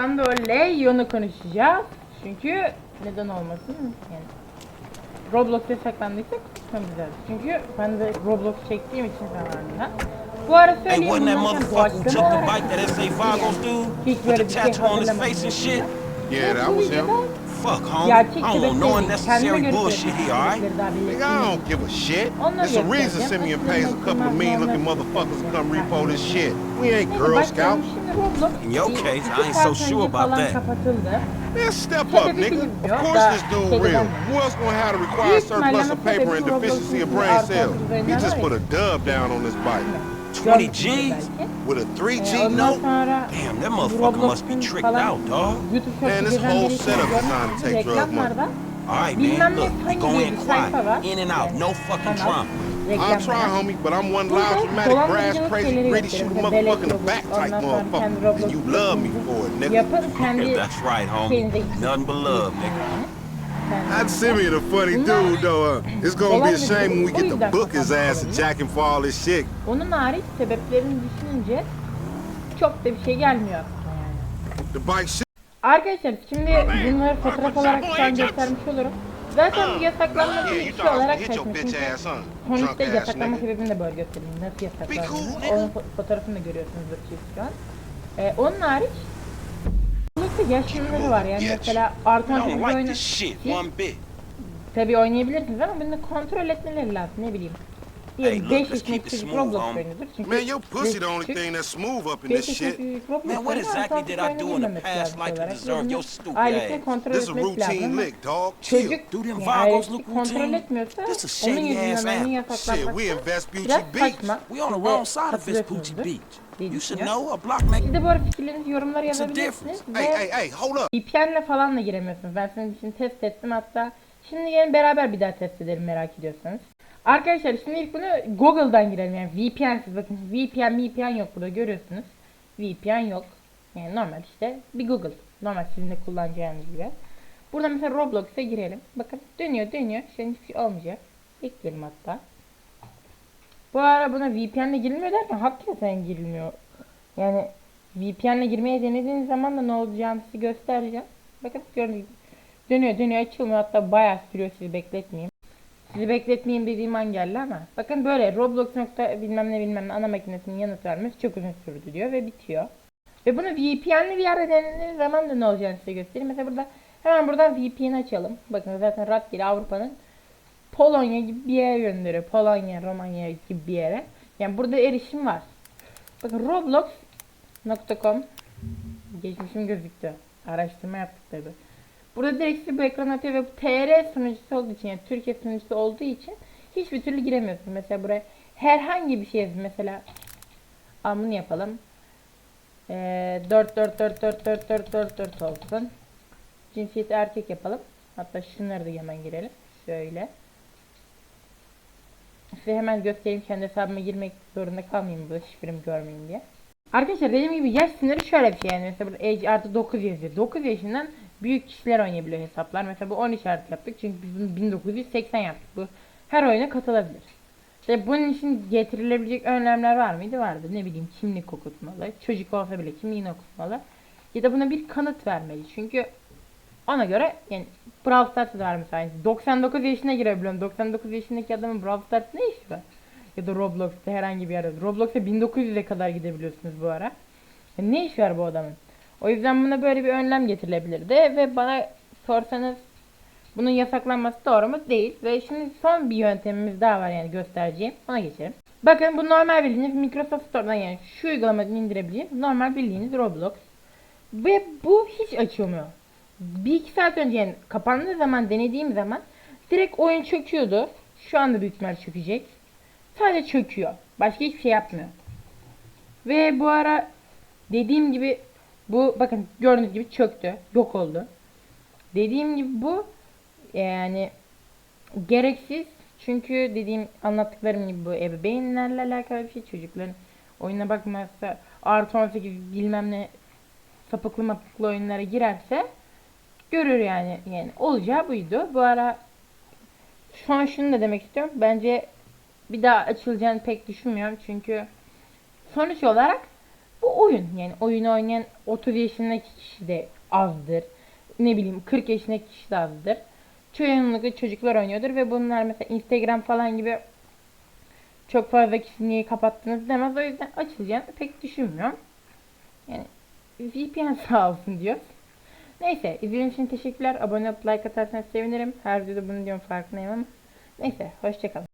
Ben de o Leon'u konuşacağız. Çünkü neden olmasın yani. Roblox yasaklandıysa konuşmamız Çünkü ben de Roblox çektiğim için zamanında. Bu ara söyleyeyim motherfucker who doğaçlama olarak? Hiç böyle bir şey hazırlamadım. Yeah, that was him. Fuck, homie. I don't want no unnecessary bullshit here, alright? Nigga, I don't give a shit. Onları There's a reason. Simeon pays a couple of mean looking motherfuckers to come repo this shit. We ain't Girl. Scouts. In your case, I ain't so sure about that. Man, step up, nigga. Of course this dude real. Who else gonna have the Büyük required surplus of paper and deficiency of brain cells? He just put a dub down on this bike. 20 Görmüşsünüz G's? With a 3G note? Damn, that motherfucker must be tricked out, dog. Man, this whole birisi setup is görmüşsünüz. to take drug Reklamlarda All right, man. Look, we go in quiet. In and out. No fucking kanal, drama. I'm reklamlar. trying, homie, but I'm one loud, dramatic, brass, crazy, şeyleri greedy, gösteriyor. shoot motherfucker in the back Roblox, type ondan sonra kendi motherfucker. And you love me for it, nigga. Yapın That's right, homie. Nothing but love, nigga. That Simeon a funny dude, though. Uh, it's gonna be a shame when we get to book his ass and jack him for all this shit. Onun hariç sebeplerini düşününce çok da bir şey gelmiyor aklıma yani. The bike shit. Arkadaşlar şimdi bunları fotoğraf olarak şu an göstermiş olurum. Zaten bu yasaklanma Yeah, bir şey olarak huh? Sonuçta yasaklanma sebebini de böyle göstereyim. Nasıl yasaklandığını. Onun fo- fotoğrafını da görüyorsunuzdur siz şu an. Ee, onun hariç Bunun yaş sınırı var yani mesela artı I 18 don't like oyunu this shit Siz one bit. tabii oynayabilirsiniz ama bunu kontrol etmeleri lazım ne bileyim. Diyelim look, 5 let's yaşındaki çocuk smooth, Roblox oynuyordur. Çünkü Man, your pussy the only thing that's smooth up in this shit. Man, what exactly did I do in the oynamamesi past like to deserve your stupid ass? kontrol This a routine lick, dog. Chill. çocuk Do them ailesi look kontrol routine? This a shady ass app. Shit, we in Vespucci Beach. We on the wrong side of Vespucci Beach. Diye düşünüyorum. Siz de bu arada fikirlerinizi yorumlara yazabilirsiniz. Ve. VPN'le falan da giremiyorsunuz. Ben senin için test ettim hatta. Şimdi gelin beraber bir daha test edelim merak ediyorsanız. Arkadaşlar şimdi ilk bunu Google'dan girelim yani VPN'siz bakın VPN VPN yok burada görüyorsunuz. VPN yok. Yani normal işte bir Google. Normal sizin de kullanacağınız gibi. Burada mesela Roblox'a girelim. Bakın dönüyor dönüyor. Şimdi hiçbir şey olmayacak. Ekleyelim hatta. Bu ara buna VPN'le girilmiyor derken hakikaten girilmiyor. Yani VPN'le girmeye denediğiniz zaman da ne olacağını size göstereceğim. Bakın gördüğünüz dönüyor dönüyor açılmıyor hatta bayağı sürüyor sizi bekletmeyeyim. Sizi bekletmeyeyim dediğim an geldi ama bakın böyle Roblox nokta bilmem ne bilmem ne ana makinesinin yanıt vermesi çok uzun sürdü diyor ve bitiyor. Ve bunu VPN'li bir yerde denediğiniz zaman da ne olacağını size göstereyim. Mesela burada hemen buradan VPN açalım. Bakın zaten rastgele Avrupa'nın Polonya gibi bir yere gönderiyor. Polonya, Romanya gibi bir yere. Yani burada erişim var. Bakın roblox.com Geçmişim gözüktü. Araştırma yaptık tabi. Burada direkt size bu ekran atıyor ve TR sunucusu olduğu için yani Türkiye sunucusu olduğu için hiçbir türlü giremiyorsun. Mesela buraya herhangi bir şey yazın. Mesela bunu yapalım. Ee, 4 4 4 4 4 4 4 4 olsun. Cinsiyeti erkek yapalım. Hatta şunları da hemen girelim. Şöyle. Size hemen göstereyim kendi hesabıma girmek zorunda kalmayayım burada şifremi görmeyin diye. Arkadaşlar dediğim gibi yaş sınırı şöyle bir şey yani mesela burada age artı 9 yazıyor. 9 yaşından büyük kişiler oynayabiliyor hesaplar. Mesela bu 10 işareti yaptık çünkü biz bunu 1980 yaptık. Bu her oyuna katılabilir. İşte bunun için getirilebilecek önlemler var mıydı? Vardı. Ne bileyim kimlik okutmalı. Çocuk olsa bile kimliğini okutmalı. Ya da buna bir kanıt vermeli. Çünkü ona göre yani Brawl Stars'ı da mesela. Yani 99 yaşına girebiliyorum. 99 yaşındaki adamın Brawl Stars ne işi var? Ya da Roblox'ta herhangi bir yerde. Roblox'a 1900'e kadar gidebiliyorsunuz bu ara. Yani ne iş var bu adamın? O yüzden buna böyle bir önlem getirilebilirdi. Ve bana sorsanız bunun yasaklanması doğru mu? Değil. Ve şimdi son bir yöntemimiz daha var yani göstereceğim. Ona geçelim. Bakın bu normal bildiğiniz Microsoft Store'dan yani şu uygulamadan indirebileceğiniz normal bildiğiniz Roblox. Ve bu hiç açılmıyor. Bir iki saat önce yani kapandığı zaman denediğim zaman direkt oyun çöküyordu. Şu anda büyük ihtimal çökecek. Sadece çöküyor. Başka hiçbir şey yapmıyor. Ve bu ara dediğim gibi bu bakın gördüğünüz gibi çöktü. Yok oldu. Dediğim gibi bu yani gereksiz. Çünkü dediğim anlattıklarım gibi bu ebeveynlerle alakalı bir şey. Çocukların oyuna bakmazsa artı 18 bilmem ne sapıklı mapıklı oyunlara girerse görür yani. Yani olacağı buydu. Bu ara şu an şunu da demek istiyorum. Bence bir daha açılacağını pek düşünmüyorum. Çünkü sonuç olarak Bu oyun yani oyunu oynayan 30 yaşındaki kişi de azdır. Ne bileyim 40 yaşındaki kişi de azdır. Çoğunlukla çocuklar oynuyordur ve bunlar mesela Instagram falan gibi çok fazla kişi niye kapattınız demez. O yüzden açılacağını pek düşünmüyorum. Yani VPN sağ olsun diyoruz. Neyse izlediğiniz için teşekkürler. Abone olup like atarsanız sevinirim. Her videoda bunu diyorum farkındayım ama. Neyse hoşçakalın.